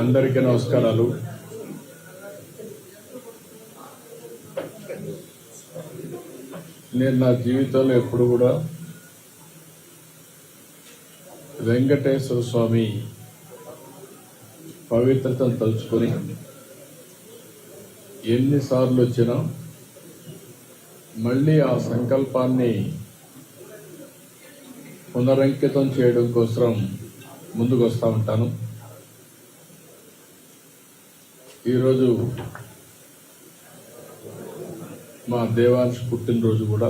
అందరికీ నమస్కారాలు. నేను నా జీవితంలో ఎప్పుడు కూడా వెంకటేశ్వర స్వామి పవిత్రతను తలుచుకొని ఎన్నిసార్లు వచ్చినా మళ్ళీ ఆ సంకల్పాన్ని పునరంకితం చేయడం కోసం ముందుకు వస్తూ ఉంటాను. ఈరోజు మా దేవాంశ్ పుట్టినరోజు కూడా.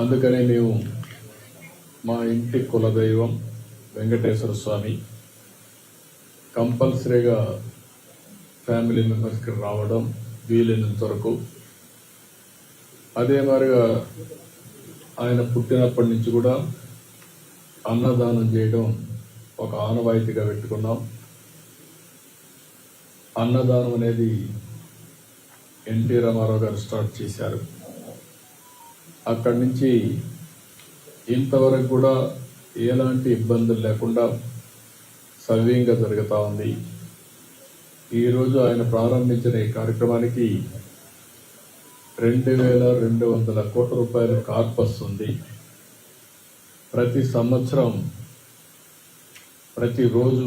అందుకనే మేము మా ఇంటి కులదైవం వెంకటేశ్వర స్వామి కంపల్సరీగా ఫ్యామిలీ మెంబర్స్కి రావడం వీలైనంత వరకు. అదే మాదిరిగా ఆయన పుట్టినప్పటి నుంచి కూడా అన్నదానం చేయడం ఒక ఆనవాయితీగా పెట్టుకున్నాం. అన్నదానం అనేది ఎన్టీ రామారావు గారు స్టార్ట్ చేశారు. అక్కడి నుంచి ఇంతవరకు కూడా ఎలాంటి ఇబ్బందులు లేకుండా సవ్యంగా జరుగుతూ ఉంది. ఈరోజు ఆయన ప్రారంభించిన ఈ కార్యక్రమానికి రెండు వేల రెండు వందల కోట్ల రూపాయల కార్పస్ ఉంది. ప్రతి సంవత్సరం ప్రతిరోజు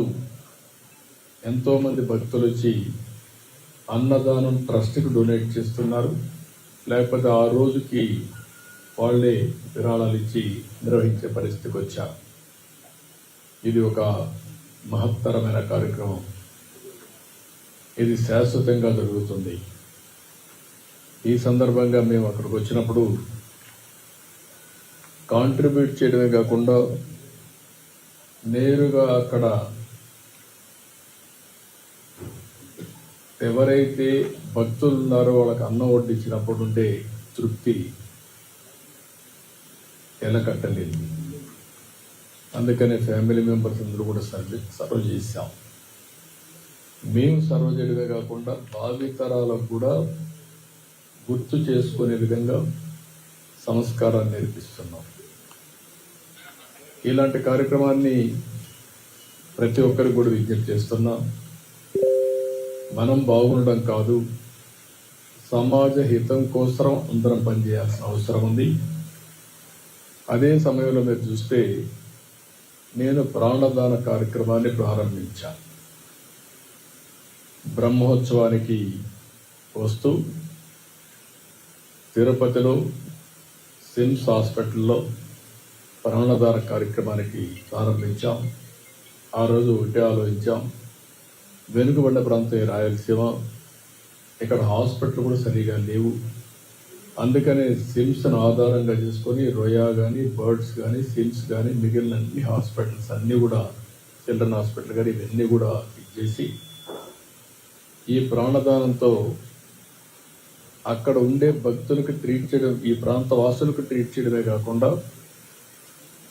ఎంతోమంది భక్తులు వచ్చి అన్నదానం ట్రస్ట్కి డొనేట్ చేస్తున్నారు. లేకపోతే ఆ రోజుకి వాళ్ళే విరాళాలు ఇచ్చి నిర్వహించే పరిస్థితికి వచ్చారు. ఇది ఒక మహత్తరమైన కార్యక్రమం. ఇది శాశ్వతంగా జరుగుతుంది. ఈ సందర్భంగా మేము అక్కడికి వచ్చినప్పుడు కాంట్రిబ్యూట్ చేయడమే కాకుండా నేరుగా అక్కడ ఎవరైతే భక్తులు ఉన్నారో వాళ్ళకి అన్నం వడ్డించినప్పుడు ఉండే తృప్తి ఎలకట్టలేదు అందుకనే ఫ్యామిలీ మెంబర్స్ అందరూ కూడా సర్వ్ సర్వ్ చేశాం. మేము సర్వ్ చేయడమే కాకుండా భావితరాలకు కూడా గుర్తు చేసుకునే విధంగా సంస్కారాన్ని నేర్పిస్తున్నాం. ఇలాంటి కార్యక్రమాన్ని ప్రతి ఒక్కరికి కూడా విజ్ఞప్తి చేస్తున్నాం. మనం బాగుండడం కాదు. సమాజ హితం కోసం అందరం పనిచేయాల్సిన అవసరం ఉంది. అదే సమయంలో మీరు చూస్తే నేను ప్రాణదాన కార్యక్రమాన్ని ప్రారంభించాను బ్రహ్మోత్సవానికి వస్తూ తిరుపతిలో సిమ్స్ హాస్పిటల్లో ప్రాణదాన కార్యక్రమానికి ప్రారంభించాం. ఆ రోజు ఒకటే ఆలోచించాం. వెనుకబడిన ప్రాంతం రాయలసీమ ఇక్కడ హాస్పిటల్ కూడా సరిగా లేవు. అందుకనే సిమ్స్ను ఆధారంగా చేసుకొని రొయా కానీ బర్డ్స్ కానీ సిమ్స్ కానీ మిగిలిన అన్ని హాస్పిటల్స్ అన్నీ కూడా చిల్డ్రన్ హాస్పిటల్ కానీ ఇవన్నీ కూడా ఇచ్చేసి ఈ ప్రాణదానంతో అక్కడ ఉండే భక్తులకు ట్రీట్ చేయడం ఈ ప్రాంత వాసులకు ట్రీట్ చేయడమే కాకుండా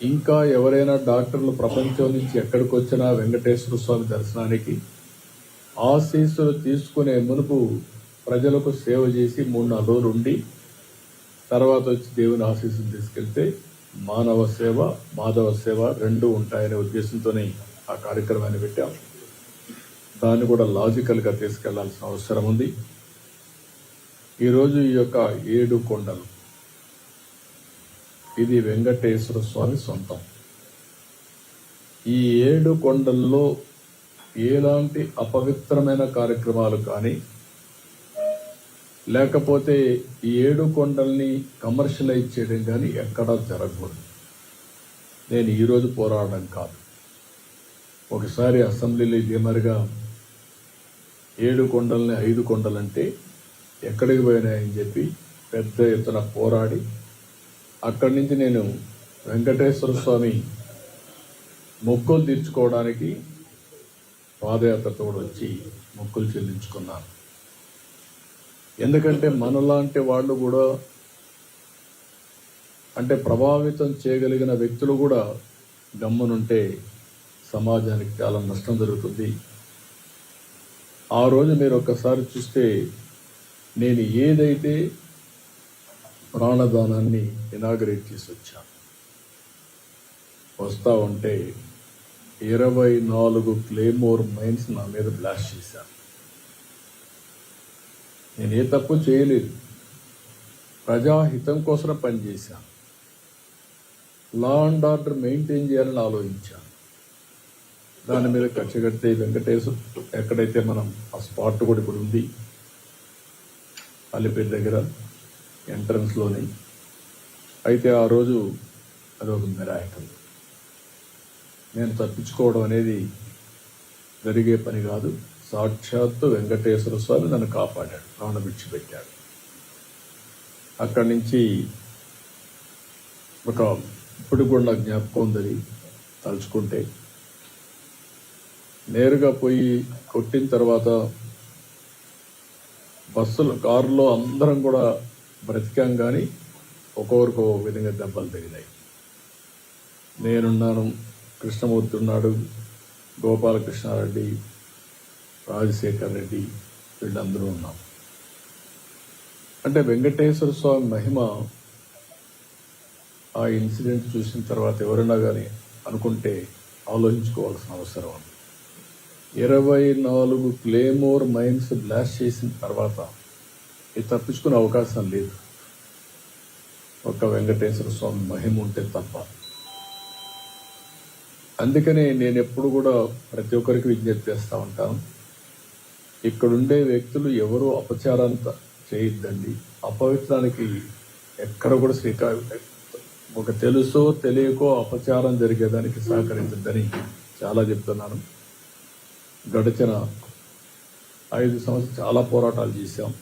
ఇంకా ఎవరైనా డాక్టర్లు ప్రపంచం నుంచి ఎక్కడికి వచ్చినా వెంకటేశ్వర స్వామి దర్శనానికి ఆశీస్సులు తీసుకునే మునుపు ప్రజలకు సేవ చేసి మూడు నాలుగు రోజులు ఉండి తర్వాత వచ్చి దేవుని ఆశీస్సులు తీసుకెళ్తే మానవ సేవ మాధవ సేవ రెండు ఉంటాయనే ఉద్దేశంతోనే ఆ కార్యక్రమాన్ని పెట్టాం. దాన్ని కూడా లాజికల్గా తీసుకెళ్ళాల్సిన అవసరం ఉంది. ఈరోజు ఈ యొక్క ఏడు కొండలు. ఇది వెంకటేశ్వర స్వామి సొంతం. ఈ ఏడు కొండల్లో ఎలాంటి అపవిత్రమైన కార్యక్రమాలు కానీ లేకపోతే ఈ ఏడు కొండల్ని కమర్షియలైజ్ చేయడం కానీ ఎక్కడా జరగకూడదు. నేను ఈరోజు పోరాడడం కాదు. ఒకసారి అసెంబ్లీలో ఇదే మరిగా ఏడు కొండల్ని ఐదు కొండలంటే ఎక్కడికి పోయినాయని చెప్పి పెద్ద ఎత్తున పోరాడి అక్కడి నుంచి నేను వెంకటేశ్వర స్వామి మొక్కులు తీర్చుకోవడానికి పాదయాత్రతో కూడా వచ్చి మొక్కులు చెల్లించుకున్నాను ఎందుకంటే మనలాంటి వాళ్ళు కూడా అంటే ప్రభావితం చేయగలిగిన వ్యక్తులు కూడా గమ్మునుంటే సమాజానికి చాలా నష్టం జరుగుతుంది. ఆ రోజు మీరు ఒక్కసారి చూస్తే నేను ఏదైతే ప్రాణదానాన్ని ఇనాగరేట్ చేసి వచ్చాను వస్తా ఉంటే ఇరవై నాలుగు క్లేమోర్ మైన్స్ నా మీద బ్లాస్ట్ చేశాను నేను ఏ తప్పు చేయలేదు. ప్రజాహితం కోసం పనిచేశాను లా అండ్ ఆర్డర్ మెయింటైన్ చేయాలని ఆలోచించాను దాని మీద ఖర్చు కడితే వెంకటేశ్వర ఎక్కడైతే మనం ఆ స్పాట్ కూడా ఇప్పుడు ఉంది అల్లిపేట దగ్గర ఎంట్రన్స్లోని అయితే ఆ రోజు అదొక మిరాయకం నేను తప్పించుకోవడం అనేది జరిగే పని కాదు. సాక్షాత్తు వెంకటేశ్వర స్వామి నన్ను కాపాడాడు ప్రాణ విడిచిపెట్టాడు. అక్కడి నుంచి ఒక ఇప్పుడు కూడా నాకు జ్ఞాపకం ఉందని తలుచుకుంటే నేరుగా పోయి కొట్టిన తర్వాత బస్సులు కారులో అందరం కూడా బ్రతికాం కానీ ఒక్కొక్కరికి విధంగా దెబ్బలు తగిలాయి. నేనున్నాను కృష్ణమూర్తి ఉన్నాడు గోపాలకృష్ణారెడ్డి రాజశేఖర్ రెడ్డి వీళ్ళందరూ ఉన్నాం. అంటే వెంకటేశ్వర స్వామి మహిమ ఆ ఇన్సిడెంట్ చూసిన తర్వాత ఎవరైనా కానీ అనుకుంటే ఆలోచించుకోవాల్సిన అవసరం ఉంది. ఇరవై నాలుగు క్లేమోర్ మైన్స్ బ్లాస్ట్ చేసిన తర్వాత ఇది తప్పించుకునే అవకాశం లేదు. ఒక్క వెంకటేశ్వర స్వామి మహిమ ఉంటే తప్ప. అందుకనే నేను ఎప్పుడు కూడా ప్రతి ఒక్కరికి విజ్ఞప్తి చేస్తూ ఉంటాను. ఇక్కడుండే వ్యక్తులు ఎవరు అపచారంత చేయొద్దండి. అపవిత్రానికి ఎక్కడ కూడా శ్రీకారం ఒక తెలుసో తెలియకో అపచారం జరిగేదానికి సహకరించద్దని చాలా చెప్తున్నాను. గడిచిన ఐదు సంవత్సరాలు చాలా పోరాటాలు చేశాం.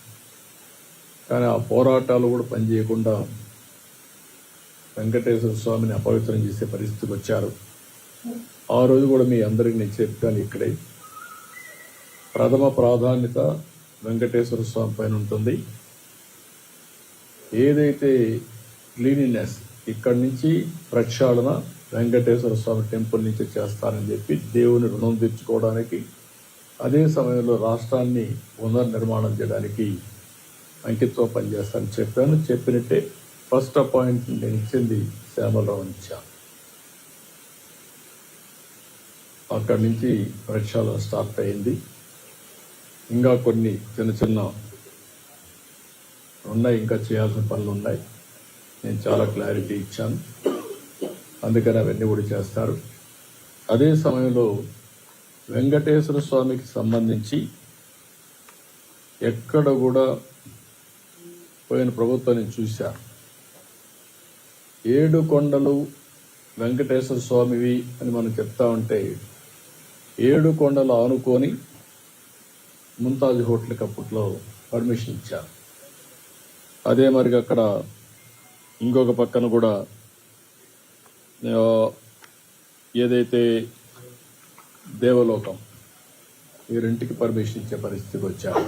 కానీ ఆ పోరాటాలు కూడా పనిచేయకుండా వెంకటేశ్వర స్వామిని అపవిత్రం చేసే పరిస్థితికి వచ్చారు. ఆ రోజు కూడా మీ అందరికి నేను చెప్పాను ఇక్కడే. ప్రథమ ప్రాధాన్యత వెంకటేశ్వర స్వామి పైన ఉంటుంది. ఏదైతే క్లీనినెస్ ఇక్కడి నుంచి ప్రక్షాళన వెంకటేశ్వర స్వామి టెంపుల్ నుంచి చేస్తానని చెప్పి దేవుని రుణం తెచ్చుకోవడానికి అదే సమయంలో రాష్ట్రాన్ని పునర్నిర్మాణం చేయడానికి అంకిత్వం పనిచేస్తానని చెప్పాను. చెప్పినట్టే ఫస్ట్ అపాయింట్మెంట్ నేను ఇచ్చింది శ్యామలరావు ఇచ్చాను అక్కడి నుంచి ప్రక్షాళన స్టార్ట్ అయింది. ఇంకా కొన్ని చిన్న చిన్న ఉన్నాయి ఇంకా చేయాల్సిన పనులు ఉన్నాయి. నేను చాలా క్లారిటీ ఇచ్చాను. అందుకని అవన్నీ కూడా చేస్తారు. అదే సమయంలో వెంకటేశ్వర స్వామికి సంబంధించి ఎక్కడ కూడా పోయిన ప్రభుత్వం నేను చూశాను ఏడు కొండలు వెంకటేశ్వర స్వామివి అని మనం చెప్తా ఉంటే ఏడు కొండలు ఆనుకొని ముంతాజ్ హోటల్కి అప్పట్లో పర్మిషన్ ఇచ్చారు. అదే మరి అక్కడ ఇంకొక పక్కన కూడా ఏదైతే దేవలోకం ఈ రెంటికి పర్మిషన్ ఇచ్చే పరిస్థితికి వచ్చారు.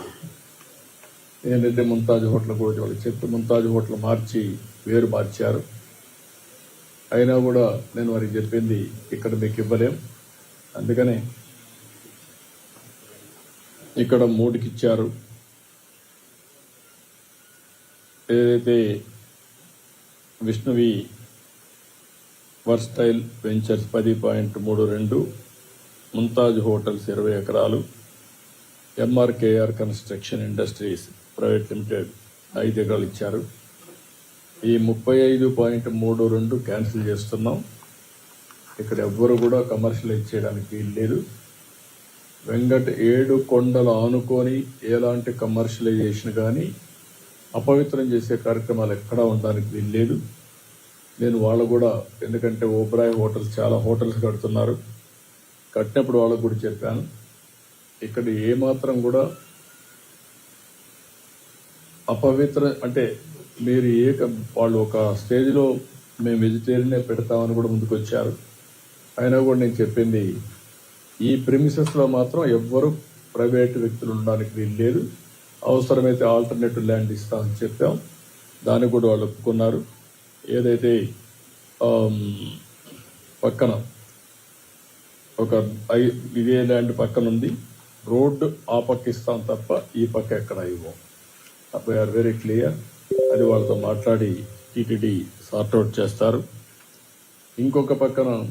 ఏంటంటే ముంతాజ్ హోటల్ కూడా వాళ్ళకి చెప్పి ముంతాజ్ హోటల్ మార్చి వేరు మార్చారు. అయినా కూడా నేను వారికి చెప్పింది ఇక్కడ మీకు ఇవ్వలేం. అందుకనే ఇక్కడ మూడుకి ఇచ్చారు ఏదైతే విష్ణువి వర్స్టైల్ వెంచర్స్ పది పాయింట్ మూడు రెండు ముంతాజ్ హోటల్స్ ఇరవై ఎకరాలు MRKR construction industries private limited ఐదు ఎకరాలు ఇచ్చారు. ఈ ముప్పై ఐదు పాయింట్ మూడు రెండు క్యాన్సిల్ చేస్తున్నాం. ఇక్కడ ఎవ్వరు కూడా కమర్షియలైజ్ చేయడానికి లేదు. వెంకట ఏడు కొండలు ఆనుకొని ఎలాంటి కమర్షియలైజేషన్ కానీ అపవిత్రం చేసే కార్యక్రమాలు ఎక్కడా ఉండడానికి వీల్లేదు నేను వాళ్ళు కూడా ఎందుకంటే ఓబ్రాయ్ హోటల్స్ చాలా హోటల్స్ కడుతున్నారు. కట్టినప్పుడు వాళ్ళకు కూడా చెప్పాను. ఇక్కడ ఏమాత్రం కూడా అపవిత్ర అంటే మీరు ఏ క- వాళ్ళు ఒక స్టేజ్లో మేము వెజిటేరియనే పెడతామని కూడా ముందుకు వచ్చారు అయినా కూడా నేను చెప్పింది ఈ ప్రిమిసెస్లో మాత్రం ఎవ్వరు ప్రైవేట్ వ్యక్తులు ఉండడానికి వీలు లేదు. అవసరమైతే ఆల్టర్నేటివ్ ల్యాండ్ ఇస్తామని చెప్పాం. దాన్ని కూడా వాళ్ళు ఒప్పుకున్నారు. ఏదైతే పక్కన ఒక ఐ- ఇదే ల్యాండ్ పక్కన ఉంది రోడ్డు ఆ పక్క ఇస్తాం తప్ప ఈ పక్క ఎక్కడ ఇవ్వం. ఆర్ వెరీ క్లియర్ అది వాళ్ళతో మాట్లాడి టీటీడీ సార్ట్అవుట్ చేస్తారు. ఇంకొక పక్కన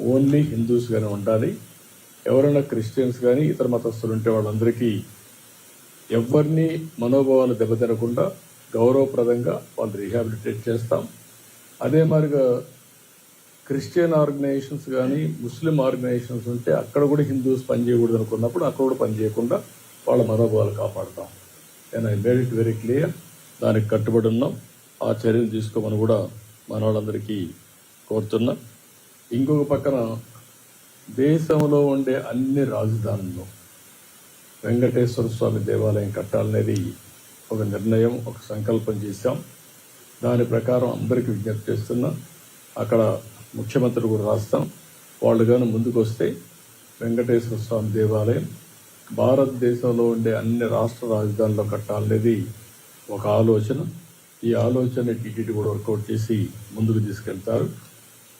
ఓన్లీ హిందూస్ కానీ ఉండాలి. ఎవరైనా క్రిస్టియన్స్ కానీ ఇతర మతస్థులు ఉంటే వాళ్ళందరికీ ఎవరిని మనోభావాలు దెబ్బతినకుండా గౌరవప్రదంగా వాళ్ళు రీహాబిలిటేట్ చేస్తాం. అదే మాదిరిగా క్రిస్టియన్ ఆర్గనైజేషన్స్ కానీ ముస్లిం ఆర్గనైజేషన్స్ ఉంటే అక్కడ కూడా హిందూస్ పనిచేయకూడదు అనుకున్నప్పుడు అక్కడ కూడా పనిచేయకుండా వాళ్ళ మనోభావాలు కాపాడుతాం. నేను I made it very clear దానికి కట్టుబడి ఉన్నాం. ఆ చర్యలు తీసుకోమని కూడా మన వాళ్ళందరికీ కోరుతున్నాం. ఇంకొక పక్కన దేశంలో ఉండే అన్ని రాజధానుల్లో వెంకటేశ్వర స్వామి దేవాలయం కట్టాలనేది ఒక నిర్ణయం ఒక సంకల్పం చేశాం. దాని ప్రకారం అందరికీ విజ్ఞప్తి చేస్తున్నా అక్కడ ముఖ్యమంత్రి కూడా రాస్తాం. వాళ్ళు కానీ ముందుకు వస్తే వెంకటేశ్వర స్వామి దేవాలయం భారతదేశంలో ఉండే అన్ని రాష్ట్ర రాజధానిలో కట్టాలనేది ఒక ఆలోచన. ఈ ఆలోచన టీటీడీ కూడా వర్కౌట్ చేసి ముందుకు తీసుకెళ్తారు.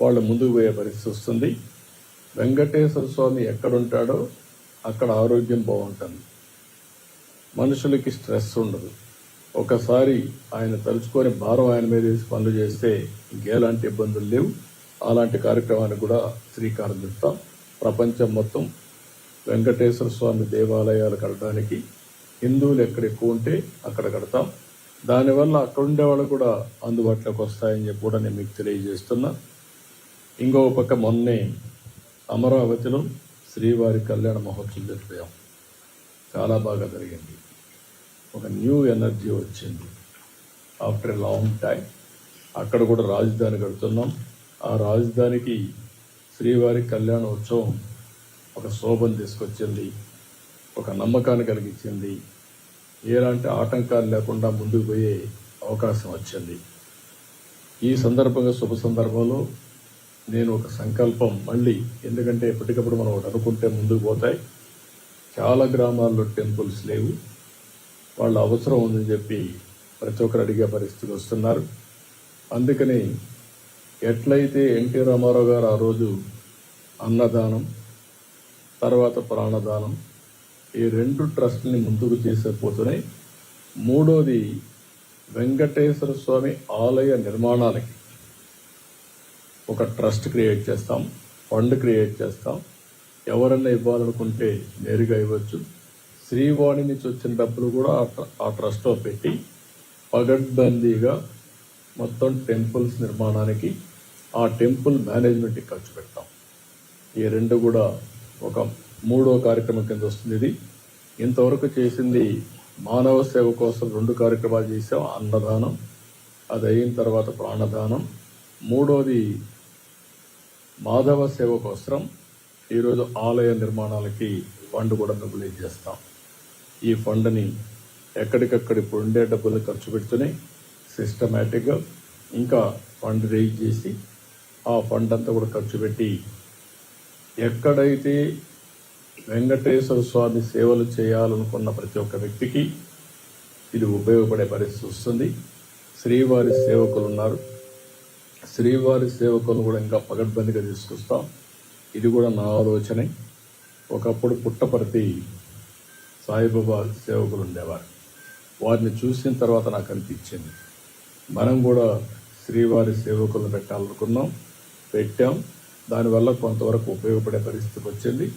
వాళ్ళు ముందుకు పోయే పరిస్థితి వస్తుంది. వెంకటేశ్వర స్వామి ఎక్కడుంటాడో అక్కడ ఆరోగ్యం బాగుంటుంది. మనుషులకి స్ట్రెస్ ఉండదు. ఒకసారి ఆయన తలుచుకొని భారం ఆయన మీద వేసి పనులు చేస్తే ఇంకేలాంటి ఇబ్బందులు లేవు. అలాంటి కార్యక్రమానికి కూడా శ్రీకారం చెప్తాం ప్రపంచం మొత్తం వెంకటేశ్వర స్వామి దేవాలయాలు కట్టడానికి హిందువులు ఎక్కడ ఎక్కువ ఉంటే అక్కడ కడతాం. దానివల్ల అక్కడ ఉండే వాళ్ళు కూడా అందుబాటులోకి వస్తాయని చెప్పి కూడా నేను మీకు తెలియజేస్తున్నా. ఇంకో పక్క మొన్నే అమరావతిలో శ్రీవారి కళ్యాణ మహోత్సవం జరిపాం. చాలా బాగా జరిగింది. ఒక న్యూ ఎనర్జీ వచ్చింది. ఆఫ్టర్ ఎ లాంగ్ టైం అక్కడ కూడా రాజధాని కడుతున్నాం. ఆ రాజధానికి శ్రీవారి కళ్యాణ ఉత్సవం ఒక శోభను తీసుకొచ్చింది. ఒక నమ్మకాన్ని కలిగించింది. ఎలాంటి ఆటంకాలు లేకుండా ముందుకు పోయే అవకాశం వచ్చింది. ఈ సందర్భంగా శుభ సందర్భంలో నేను ఒక సంకల్పం మళ్ళీ ఎందుకంటే ఎప్పటికప్పుడు మనం ఒకటి అనుకుంటే ముందుకు పోతాయి. చాలా గ్రామాల్లో టెంపుల్స్ లేవు. వాళ్ళ అవసరం ఉందని చెప్పి ప్రతి ఒక్కరు అడిగే పరిస్థితికి వస్తున్నారు. అందుకని ఎట్లయితే ఎన్టీ రామారావు గారు ఆ రోజు అన్నదానం తర్వాత ప్రాణదానం ఈ రెండు ట్రస్ట్ని ముందుకు చేసేపోతున్నాయి మూడోది వెంకటేశ్వర స్వామి ఆలయ నిర్మాణాలకి. ఒక ట్రస్ట్ క్రియేట్ చేస్తాం ఫండ్ క్రియేట్ చేస్తాం. ఎవరన్నా ఇవ్వాలనుకుంటే నేరుగా ఇవ్వచ్చు. శ్రీవాణి నుంచి వచ్చిన డబ్బులు కూడా ఆ ట్ర- ఆ ట్రస్ట్లో పెట్టి పగడ్బందీగా మొత్తం టెంపుల్స్ నిర్మాణానికి ఆ టెంపుల్ మేనేజ్మెంట్కి ఖర్చు పెడతాం. ఈ రెండు కూడా ఒక మూడో కార్యక్రమం కింద వస్తుంది ఇది. ఇంతవరకు చేసింది మానవ సేవ కోసం రెండు కార్యక్రమాలు చేసాం అన్నదానం. అది అయిన తర్వాత ప్రాణదానం. మూడోది మాధవ సేవ కోసం ఈరోజు ఆలయ నిర్మాణాలకి ఫండ్ కూడా మొబిలైజ్ చేస్తాం ఈ ఫండ్ని ఎక్కడికక్కడ ఇప్పుడు ఉండే డబ్బులు ఖర్చు పెడుతూనే సిస్టమేటిక్గా ఇంకా ఫండ్ రేజ్ చేసి ఆ ఫండ్ అంతా కూడా ఖర్చు పెట్టి ఎక్కడైతే వెంకటేశ్వర స్వామి సేవలు చేయాలనుకున్న ప్రతి ఒక్క వ్యక్తికి ఇది ఉపయోగపడే పరిస్థితి వస్తుంది. శ్రీవారి సేవకులు ఉన్నారు. శ్రీవారి సేవకులు కూడా ఇంకా పగడ్బందీగా తీసుకొస్తాం. ఇది కూడా నా ఆలోచనే. ఒకప్పుడు పుట్టపర్తి సాయిబాబా సేవకులు ఉండేవారు. వారిని చూసిన తర్వాత నాకు అనిపించింది. మనం కూడా శ్రీవారి సేవకులను పెట్టాలనుకున్నాం పెట్టాం. దానివల్ల కొంతవరకు ఉపయోగపడే పరిస్థితి వచ్చింది.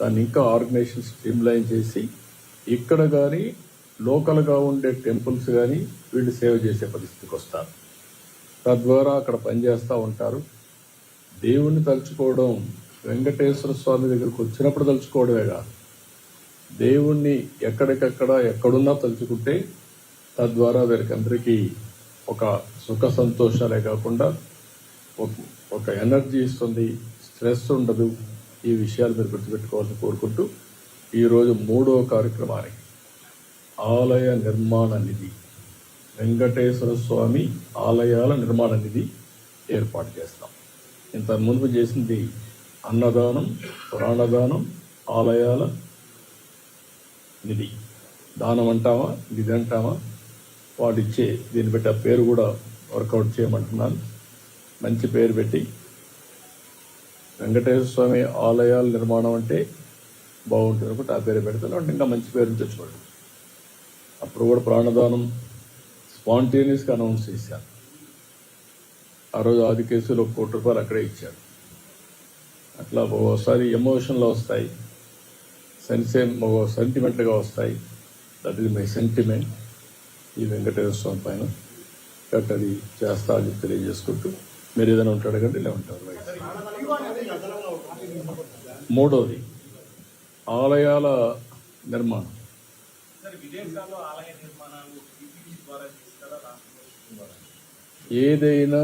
దాన్ని ఇంకా ఆర్గనైజేషన్ స్ట్రీమ్లైన్ చేసి ఇక్కడ కానీ లోకల్గా ఉండే టెంపుల్స్ కానీ వీళ్ళు సేవ చేసే పరిస్థితికి వస్తారు. తద్వారా అక్కడ పనిచేస్తూ ఉంటారు. దేవుణ్ణి తలుచుకోవడం వెంకటేశ్వర స్వామి దగ్గరికి వచ్చినప్పుడు తలుచుకోవడమే కాదు దేవుణ్ణి ఎక్కడికక్కడ ఎక్కడున్నా తలుచుకుంటే తద్వారా వీరికందరికీ ఒక సుఖ సంతోషాలే కాకుండా ఒక- ఒక ఎనర్జీ ఇస్తుంది స్ట్రెస్ ఉండదు. ఈ విషయాలు మీరు గుర్తుపెట్టుకోవాలని కోరుకుంటూ ఈరోజు మూడో కార్యక్రమానికి ఆలయ నిర్మాణ నిధి వెంకటేశ్వర స్వామి ఆలయాల నిర్మాణ నిధి ఏర్పాటు చేస్తాం. ఇంత ముందు చేసింది అన్నదానం ప్రాణదానం ఆలయాల నిధి. దానం అంటామా నిధి అంటామా వాడు ఇచ్చే దీన్ని బట్టి ఆ పేరు కూడా వర్కౌట్ చేయమంటున్నాను. మంచి పేరు పెట్టి వెంకటేశ్వర స్వామి ఆలయాల నిర్మాణం అంటే బాగుంటుంది అనుకుంటే. ఆ పేరు పెడతాను అంటే ఇంకా మంచి పేరు తెచ్చుకోండి అప్పుడు కూడా ప్రాణదానం స్పాంటేనియస్గా అనౌన్స్ చేశాను ఆ రోజు ఆది కేసులో ఒక కోటి రూపాయలు అక్కడే ఇచ్చారు. అట్లా ఒక్కోసారి ఎమోషన్లో వస్తాయి. సెన్సే సెంటిమెంట్గా వస్తాయి. That is my sentiment. ఈ వెంకటేశ్వర స్వామి పైన కట్ అది చేస్తా అని తెలియజేసుకుంటూ మీరు ఏదైనా ఉంటాడు కంటే ఇలా ఉంటారు మూడోది ఆలయాల నిర్మాణం సార్ విదేశాల్లో ఆలయ నిర్మాణాలు PPP ద్వారా చేస్తారా రాష్ట్ర ద్వారా ఏదైనా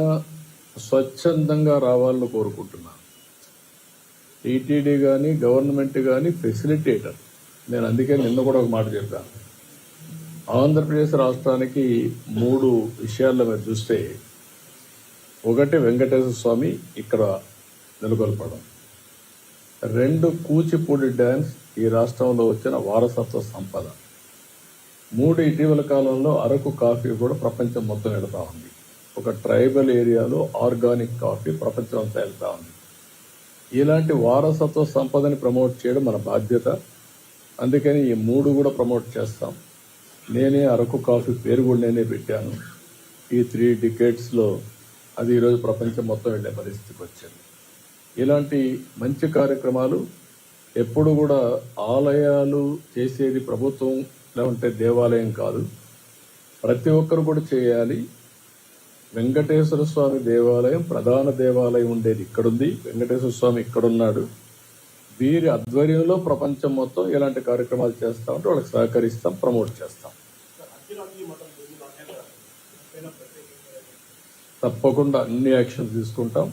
స్వచ్ఛందంగా రావాలని కోరుకుంటున్నాను. టీటీడీ కానీ గవర్నమెంట్ కానీ ఫెసిలిటేటర్. నేను అందుకే నిన్న కూడా ఒక మాట చెప్పాను. ఆంధ్రప్రదేశ్ రాష్ట్రానికి మూడు విషయాల్లో మీరు చూస్తే ఒకటి వెంకటేశ్వర స్వామి ఇక్కడ నెలకొల్పడం. రెండు కూచిపూడి డ్యాన్స్ ఈ రాష్ట్రంలో వచ్చిన వారసత్వ సంపద. మూడు ఇటీవల కాలంలో అరకు కాఫీ కూడా ప్రపంచం మొత్తం వెళ్తూ ఉంది. ఒక ట్రైబల్ ఏరియాలో ఆర్గానిక్ కాఫీ ప్రపంచం అంతా వెళ్తూ ఉంది. ఇలాంటి వారసత్వ సంపదని ప్రమోట్ చేయడం మన బాధ్యత. అందుకని ఈ మూడు కూడా ప్రమోట్ చేస్తాం. నేనే అరకు కాఫీ పేరు కూడా నేనే పెట్టాను. ఈ త్రీ డికేట్స్లో అది ఈరోజు ప్రపంచం మొత్తం వెళ్ళే పరిస్థితికి వచ్చింది. ఇలాంటి మంచి కార్యక్రమాలు ఎప్పుడు కూడా ఆలయాలు చేసేది ప్రభుత్వం లేకుంటే దేవాలయం కాదు. ప్రతి ఒక్కరు కూడా చేయాలి. వెంకటేశ్వర స్వామి దేవాలయం ప్రధాన దేవాలయం ఉండేది ఇక్కడుంది. వెంకటేశ్వర స్వామి ఇక్కడున్నాడు. వీరి ఆధ్వర్యంలో ప్రపంచం మొత్తం ఇలాంటి కార్యక్రమాలు చేస్తా ఉంటే వాళ్ళకి సహకరిస్తాం ప్రమోట్ చేస్తాం. తప్పకుండా అన్ని యాక్షన్ తీసుకుంటాం.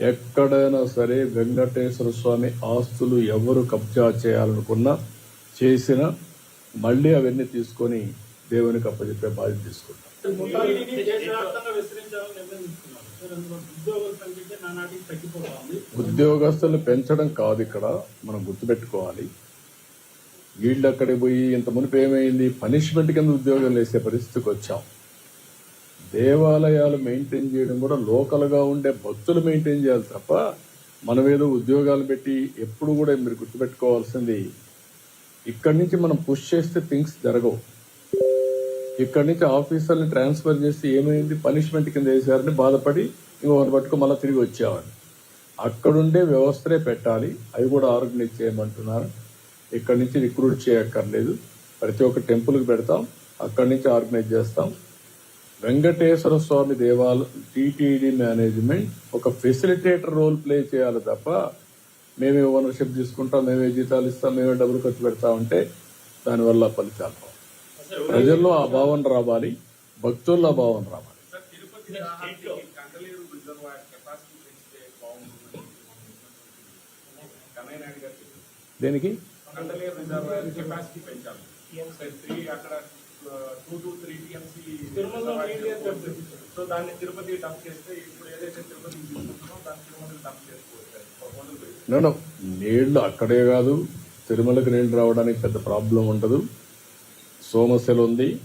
ఎక్కడైనా సరే వెంకటేశ్వర స్వామి ఆస్తులు ఎవరు కబ్జా చేయాలనుకున్నా చేసినా మళ్ళీ అవన్నీ తీసుకొని దేవునికి అప్పచెప్పే బాధ్యత తీసుకుంటాం. టీటీడీ దేశవ్యాప్తంగా విస్తరించాలని నిర్ణయం తీసుకున్నారు సార్ అందులో ఉద్యోగుల సంఖ్య నానాటికి తగ్గిపోతా ఉంది. ఉద్యోగస్తులను పెంచడం కాదు ఇక్కడ మనం గుర్తుపెట్టుకోవాలి. వీళ్ళు అక్కడికి పోయి ఇంత మునుపు ఏమైంది? పనిష్మెంట్ కింద ఉద్యోగం వేసే పరిస్థితికి వచ్చాం. దేవాలయాలు మెయింటైన్ చేయడం కూడా లోకల్గా ఉండే భక్తులు మెయింటైన్ చేయాలి తప్ప మనం ఏదో ఉద్యోగాలు పెట్టి ఎప్పుడు కూడా మీరు గుర్తుపెట్టుకోవాల్సింది ఇక్కడి నుంచి మనం పుష్ చేస్తే థింగ్స్ జరగవు. ఇక్కడి నుంచి ఆఫీసర్ని ట్రాన్స్ఫర్ చేసి ఏమైంది? పనిష్మెంట్ కింద వేసారని బాధపడి ఇంకొకటి పట్టుకు మళ్ళీ తిరిగి వచ్చేవాడు అక్కడుండే వ్యవస్థలే పెట్టాలి. అవి కూడా ఆర్గనైజ్ చేయమంటున్నారు. ఇక్కడి నుంచి రిక్రూట్ చేయక్కర్లేదు. ప్రతి ఒక్క టెంపుల్కి పెడతాం. అక్కడి నుంచి ఆర్గనైజ్ చేస్తాం. వెంకటేశ్వర స్వామి దేవాలయం టీటీడీ మేనేజ్మెంట్ ఒక ఫెసిలిటేటర్ రోల్ ప్లే చేయాలి తప్ప మేమే ఓనర్షిప్ తీసుకుంటాం మేమే జీతాలు ఇస్తాం మేమే డబ్బులు ఖర్చు పెడతా ఉంటే దానివల్ల ఫలితాలు. ప్రజల్లో ఆ భావన రావాలి భక్తుల్లో ఆ భావన రావాలి. దేనికి? సో దాన్ని తిరుపతి డంప్ చేస్తే ఇప్పుడు ఏదైతే తిరుపతి తీసుకుంటున్నామో దాన్ని తిరుమలకి డంప్ చేసుకోవచ్చు. నేను నీళ్ళు అక్కడే కాదు. తిరుమలకి నీళ్ళు రావడానికి పెద్ద ప్రాబ్లం ఉండదు. సోమశల ఉంది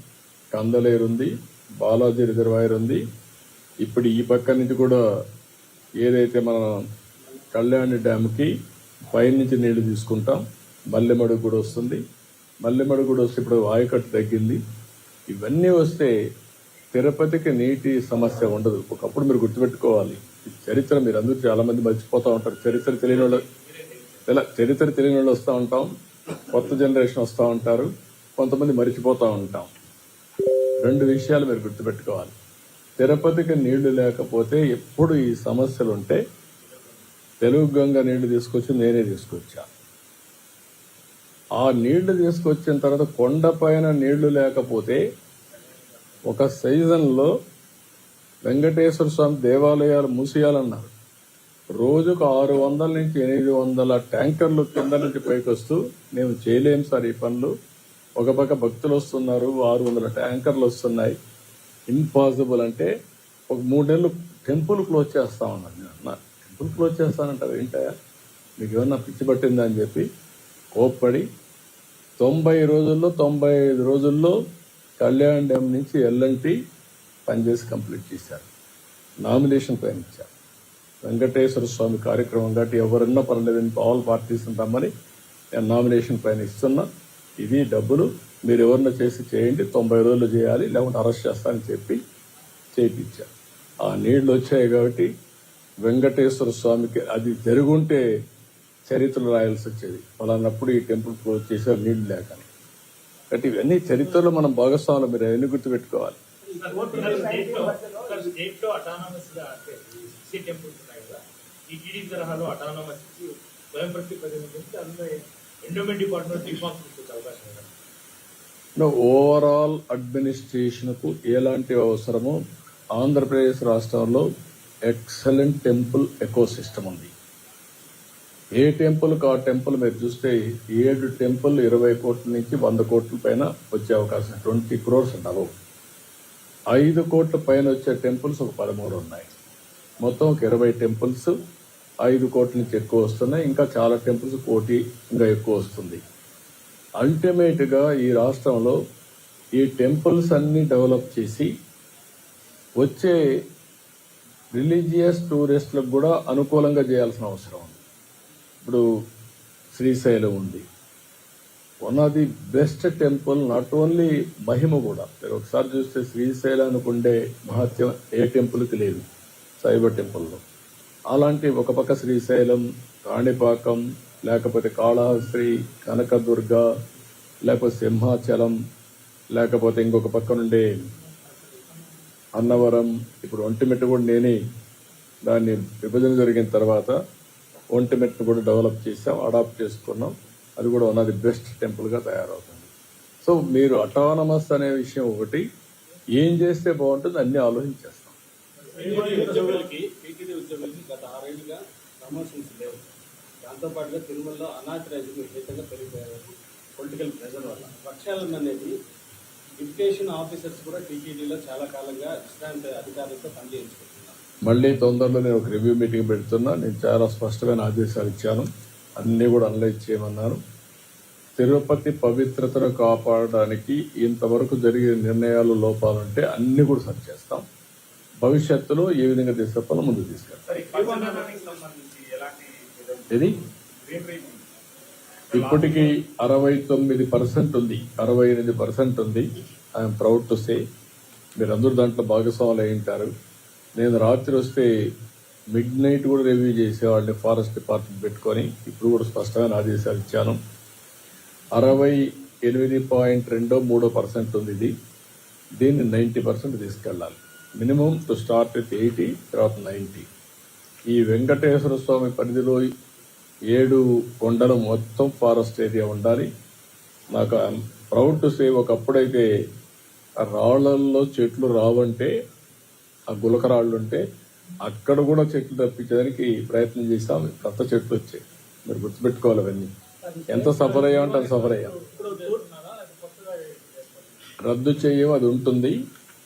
కందలేరు ఉంది బాలాజీ రిజర్వాయర్ ఉంది. ఇప్పుడు ఈ పక్క నుంచి కూడా ఏదైతే మన కళ్యాణి డ్యామ్కి పైనుంచి నీళ్ళు తీసుకుంటాం మల్లెమడుగు కూడా వస్తుంది. మల్లెమడుగు కూడా వస్తే ఇప్పుడు ఆయకట్టు తగ్గింది. ఇవన్నీ వస్తే తిరుపతికి నీటి సమస్య ఉండదు. ఒకప్పుడు మీరు గుర్తుపెట్టుకోవాలి. చరిత్ర మీరు అందరూ చాలా మంది మర్చిపోతూ ఉంటారు. చరిత్ర తెలియని వాళ్ళు ఇలా చరిత్ర తెలియని వాళ్ళు వస్తూ ఉంటాం. కొత్త జనరేషన్ వస్తూ ఉంటారు. కొంతమంది మర్చిపోతూ ఉంటాం. రెండు విషయాలు మీరు గుర్తుపెట్టుకోవాలి. తిరుపతికి నీళ్ళు లేకపోతే ఎప్పుడు ఈ సమస్యలు ఉంటే తెలుగు గంగ నీళ్ళు తీసుకొచ్చి నేనే తీసుకొచ్చా. ఆ నీళ్ళు తీసుకొచ్చిన తర్వాత కొండపైన నీళ్ళు లేకపోతే ఒక సీజన్లో వెంకటేశ్వర స్వామి దేవాలయాలు మూసేయాలన్నారు. రోజుకు ఆరు వందల నుంచి ఎనిమిది వందల ట్యాంకర్లు కింద నుంచి పైకి వస్తూ మేము చేయలేం సార్ ఈ పనులు. ఒక పక్క భక్తులు వస్తున్నారు ఆరు వందల ట్యాంకర్లు వస్తున్నాయి. ఇంపాసిబుల్ అంటే ఒక మూడు నెలలు టెంపుల్ క్లోజ్ చేస్తా ఉన్నాను నేను అన్నా టెంపుల్ క్లోజ్ చేస్తానంటారు ఏంటయ్యా మీకు ఏమన్నా పిచ్చి పట్టిందా? అని చెప్పి కోప్పడి తొంభై రోజుల్లో తొంభై ఐదు రోజుల్లో కళ్యాణ్ డ్యామ్ నుంచి ఎల్ఎన్టీ పనిచేసి కంప్లీట్ చేశారు. నామినేషన్ పైన ఇచ్చారు. వెంకటేశ్వర స్వామి కార్యక్రమం కాబట్టి ఎవరన్నా పర్లేదని ఆల్ పార్టీస్ రమ్మని నేను నామినేషన్ పైన ఇస్తున్నా. ఇది డబ్బులు మీరు ఎవరన్నా చేసి చేయండి తొంభై రోజులు చేయాలి లేకుంటే అరెస్ట్ చేస్తానని చెప్పి చేయించారు ఆ నీళ్ళు వచ్చాయి కాబట్టి వెంకటేశ్వర స్వామికి అది జరుగుంటే చరిత్రలు రాయాల్సి వచ్చేది. అలాన్నప్పుడు ఈ టెంపుల్ క్లోజ్ చేశారు నీళ్ళు లేకని కాబట్టి ఇవన్నీ చరిత్రలో మనం భాగస్వాములు మీరు అవన్నీ గుర్తుపెట్టుకోవాలి? స్టేట్లో స్టేట్ అటానమస్గా అంటే సిసి టెంపుల్స్ ఉన్నాయి కదా ఈ టీడీ తరహాలో అటానమస్ ఇచ్చి స్వయం ప్రతిపదించి అందులో ఎండోమెంట్ డిపార్ట్మెంట్ రిఫార్మ్స్ తీసుకొచ్చే అవకాశం ఉంది ఓవరాల్ అడ్మినిస్ట్రేషన్కు ఎలాంటి అవసరమో ఆంధ్రప్రదేశ్ రాష్ట్రంలో ఎక్సలెంట్ టెంపుల్ ఎకోసిస్టమ్ ఉంది ఏ టెంపుల్కి ఆ టెంపుల్ మీరు చూస్తే ఏడు టెంపుల్ ఇరవై కోట్ల నుంచి వంద కోట్ల పైన వచ్చే అవకాశం ట్వంటీ క్రోర్స్ ఉండవు ఐదు కోట్ల పైన వచ్చే టెంపుల్స్ ఒక పదమూడు ఉన్నాయి. మొత్తం ఒక ఇరవై టెంపుల్స్ ఐదు కోట్ల నుంచి ఎక్కువ వస్తున్నాయి. ఇంకా చాలా టెంపుల్స్ కోటి ఇంకా ఎక్కువ వస్తుంది. అల్టిమేట్గా ఈ రాష్ట్రంలో ఈ టెంపుల్స్ అన్నీ డెవలప్ చేసి వచ్చే రిలీజియస్ టూరిస్టులకు కూడా అనుకూలంగా చేయాల్సిన అవసరం ఉంది. ఇప్పుడు శ్రీశైలం ఉంది. One of the best temple not only మహిమ కూడా మీరు ఒకసారి చూస్తే శ్రీశైలానికి ఉండే మహత్యం ఏ టెంపుల్కి లేదు సైబర్ టెంపుల్లో అలాంటి ఒక పక్క శ్రీశైలం కాణిపాకం లేకపోతే కాళహస్త్రి కనకదుర్గ లేకపోతే సింహాచలం లేకపోతే ఇంకొక పక్క నుండే అన్నవరం ఇప్పుడు ఒంటిమిట్ట కూడా నేనే దాన్ని విభజన జరిగిన తర్వాత ఒంటిమిట్ట కూడా డెవలప్ చేసాం అడాప్ట్ చేసుకున్నాం. అది కూడా వన్ ఆఫ్ ది బెస్ట్ టెంపుల్గా తయారవుతుంది. సో మీరు అటానమస్ అనే విషయం ఒకటి ఏం చేస్తే బాగుంటుంది అన్ని ఆలోచించేస్తాం. దాంతోపాటుగా తిరుమలలో అనాథరైజింగ్ విపరీతంగా పెరిగిపోయారు. పొలిటికల్ ప్రెజర్ వల్ల. అనేది ఆఫీసర్స్ కూడా టీటీడీలో చాలా కాలంగా విశ్రాంతి అధికారులతో పనిచేయించుకుంటున్నారు. మళ్ళీ తొందరలో నేను ఒక రివ్యూ మీటింగ్ పెడుతున్నా. నేను చాలా స్పష్టమైన ఆదేశాలు ఇచ్చాను. అన్నీ కూడా అనలైజ్ చేయమన్నాను. తిరుపతి పవిత్రతను కాపాడడానికి ఇంతవరకు జరిగిన నిర్ణయాలు లోపాలుంటే అన్ని కూడా సరి చేస్తాం. భవిష్యత్తులో ఏ విధంగా తీసుకెళ్తాలో ముందుకు తీసుకెళ్తాం. ఇది ఇప్పటికీ అరవై తొమ్మిది పర్సెంట్ ఉంది. అరవై ఎనిమిది పర్సెంట్ ఉంది. I'm proud to say. మీరందరూ దాంట్లో భాగస్వాములు అయి ఉంటారు. నేను రాత్రి వస్తే మిడ్ నైట్ కూడా రివ్యూ చేసేవాళ్ళని ఫారెస్ట్ డిపార్ట్మెంట్ పెట్టుకొని. ఇప్పుడు కూడా స్పష్టమైన ఆదేశాలు ఇచ్చాను. అరవై ఎనిమిది పాయింట్ రెండో మూడో పర్సెంట్ ఉంది ఇది. దీన్ని నైంటీ పర్సెంట్ తీసుకెళ్ళాలి. Minimum to start with eighty తర్వాత నైంటీ ఈ వెంకటేశ్వర స్వామి పరిధిలో ఏడు కొండలు మొత్తం ఫారెస్ట్ ఏరియా ఉండాలి. నాకు ప్రౌడ్ టు సే ఒకప్పుడైతే ఆ రాళ్ళల్లో చెట్లు రావంటే ఆ గులక రాళ్ళు ఉంటే అక్కడ కూడా చెట్లు తప్పించడానికి ప్రయత్నం చేస్తాం కొత్త చెట్లు వచ్చాయి. మీరు గుర్తుపెట్టుకోవాలి అవన్నీ. ఎంత సఫర్ అయ్యామంటే అంత సఫర్ అయ్యాం రద్దు చేయం అది ఉంటుంది.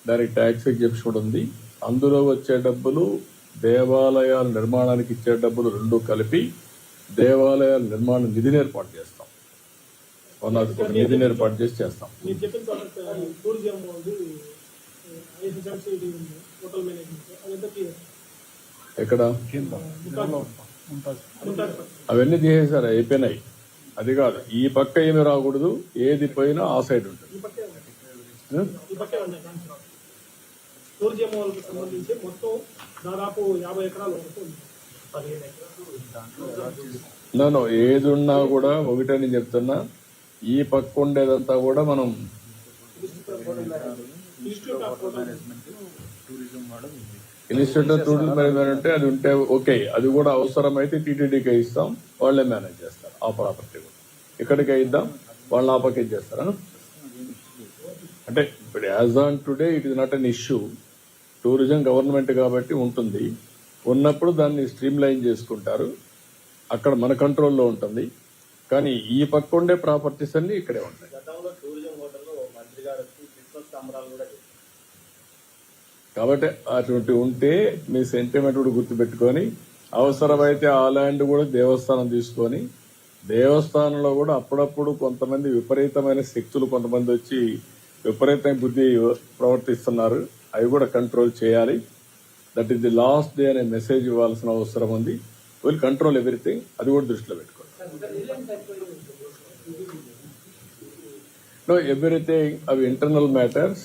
దానికి ట్యాక్స్ ఎగ్జిబిషన్ కూడా ఉంది అందులో వచ్చే డబ్బులు దేవాలయాల నిర్మాణానికి ఇచ్చే డబ్బులు రెండు కలిపి దేవాలయాల నిర్మాణ నిధిని ఏర్పాటు చేస్తాం. వన్ ఒక నిధిని ఏర్పాటు చేసి చేస్తాం. హోటల్ మేనేజ్మెంట్ అదంతా క్లియర్. ఎక్కడ? అవన్నీ తీసేశారు? అయిపోయినాయి అది కాదు. ఈ పక్క ఏమి రాకూడదు. ఏది పోయినా ఆ సైడ్ ఉంటుంది. సంబంధించి మొత్తం దాదాపు యాభై ఎకరాలు నన్ను ఏది ఉన్నా కూడా ఒకటే నేను చెప్తున్నా. ఈ పక్క ఉండేదంతా కూడా మనం ఇన్స్టిట్యూట్ టూరిజం మేనేజ్మెంట్ అంటే అది ఉంటే ఓకే అది కూడా అవసరమైతే టీటీడీకి ఇస్తాం వాళ్ళే మేనేజ్ చేస్తారు ఆ ప్రాపర్టీ కూడా. ఇక్కడికి ఇద్దాం వాళ్ళు ఆ? పక్క చేస్తారా అంటే ఇప్పుడు as on today it is not an issue. Tourism government కాబట్టి ఉంటుంది. ఉన్నప్పుడు దాన్ని స్ట్రీమ్ లైన్ చేసుకుంటారు. అక్కడ మన కంట్రోల్లో ఉంటుంది. కానీ ఈ పక్క ఉండే ప్రాపర్టీస్ అన్ని ఇక్కడే ఉంటాయి గతంలో టూరిజం హోటల్లో మంత్రి గారు వచ్చి క్రిస్మస్ సంబరాలు కూడా చేశారు కాబట్టి అటువంటి ఉంటే మీ సెంటిమెంట్ కూడా గుర్తుపెట్టుకొని అవసరమైతే ఆ ల్యాండ్ కూడా దేవస్థానం తీసుకొని దేవస్థానంలో కూడా అప్పుడప్పుడు కొంతమంది విపరీతమైన శక్తులు కొంతమంది వచ్చి విపరీతమైన బుద్ధి ప్రవర్తిస్తున్నారు. అవి కూడా కంట్రోల్ చేయాలి. That is the last day అనే మెసేజ్ ఇవ్వాల్సిన అవసరం ఉంది. విల్ కంట్రోల్ ఎవ్రీథింగ్ అది కూడా దృష్టిలో పెట్టుకోవాలి నో ఎవ్రీథింగ్ అవి ఇంటర్నల్ మ్యాటర్స్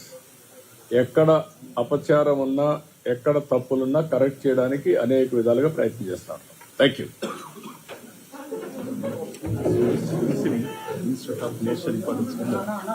ఎక్కడ అపచారం ఉన్నా ఎక్కడ తప్పులున్నా కరెక్ట్ చేయడానికి అనేక విధాలుగా ప్రయత్నం చేస్తాను థ్యాంక్ యూ Institute of